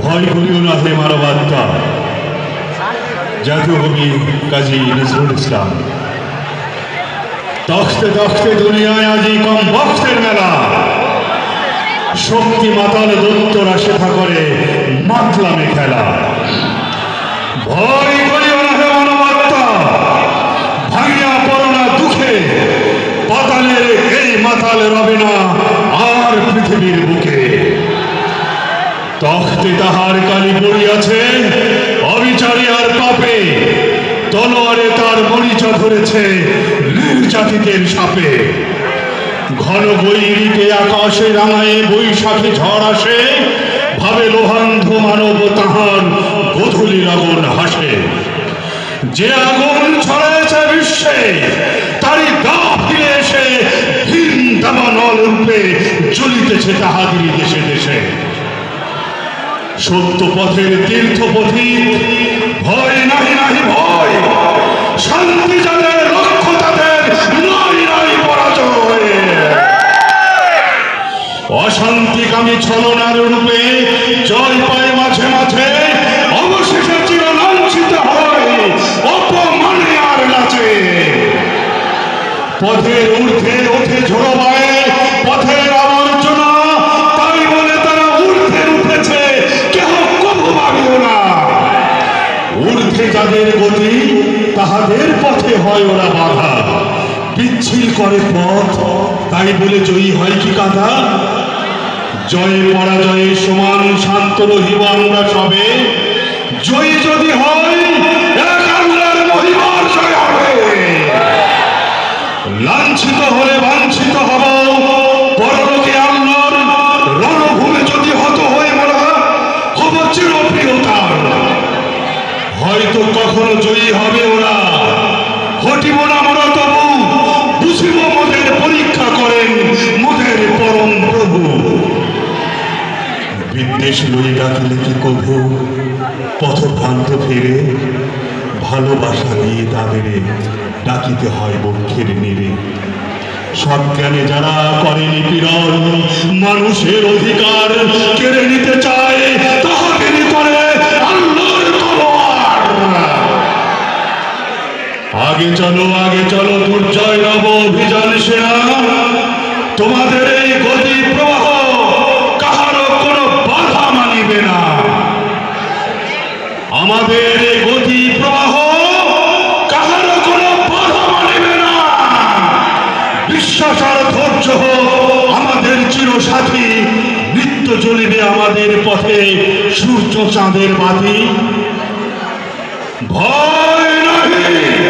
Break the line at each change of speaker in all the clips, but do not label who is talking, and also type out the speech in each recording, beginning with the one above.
ভয় করিও না হে মানবাত্মা জাতীয় কবি কাজী নজরুল ইসলাম। তখতে তখতে দুনিয়ায় আজি কম বক্সের মেলা। শক্তি মাতাল দত্তরা শেখা করে মাতলামে খেলা। ভয় করিও না হে মানবাত্মা ভাঙিয়া পড়না দুঃখে। পাতালের এই মাতাল রবে না আর পৃথিবীর বুকে। তখতে তাহার কালি পড়িয়াছে, অবিচারী আর পাপে। তলোয়ারে তার মরিচা ধরেছে নির্যাতিতের সাপে। ঘন গৈরিতে আকাশে রাঙায় বৈশাখে ঝড় আসে, ভাবে লোহান্ধ মানব তাহার গধূলির আগুন হাসে। যে আগুন ছড়াইছে বিশ্বে, তারই গা ফিরে এসে হিম দামানল রূপে জ্বলিতেছে তাহাদেরই দেশে দেশে। সত্য পথের তীর্থ পথিক ভয় নাহি নাহি ভয়। শান্তি যাদের লক্ষ্য তাদের নাই নাই পরাজয়। অশান্তিকামী ছলনার রূপে যাদের গতি তাহাদের পথে হয় ওরা বাধা। বিচ্ছিল করে পথ, তাই বলে জয়ী হয় কি কাঁধা? জয়ে পরাজয়ে সমান শান্ত রহিব আমরা সবে। জয়ী যদি হয় হয়তো কখনো জয়ী হবে ওরা। হটিব না মোরা তবু বুঝিব মোদের পরীক্ষা করেন মোদের পরম প্রভু। বিদ্বেষ লই ডাকলে কি কভু? পথভ্রান্ত ফিরে ভালোবাসা দিয়ে তাদের ডাকিতে হয় বক্ষের নেড়ে সজ্ঞানে যারা করে নিপীড়ন মানুষের অধিকার কেড়ে নিতে চায় আগে চলো আগে চলো, দুর্জয় নব অভিযান সেনা। তোমাদের এই গতি প্রবাহ কাহারও কোনো বাধা মানিবে না। আমাদের এই গতি প্রবাহ কাহারও কোনো বাধা মানিবে না। বিশ্বাস আর ধৈর্য হোক, আমাদের চিরসাথী নিত্য চলিবে আমাদের পথে সূর্য চাঁদের বাতি। ভয় নাহি।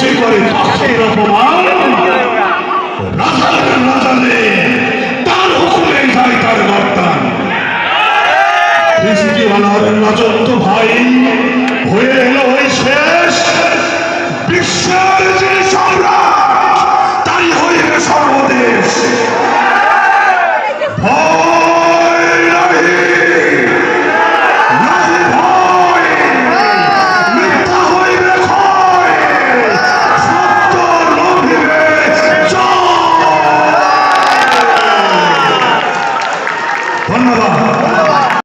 যে করে পাখির অপমান রাজাদের রাজানে তার হুকুমে খায় তার গর্তান রিজিকি আলারের রাজত্ব ভাই, হয়ে এলো হয়ে শেষ। বিশ্বের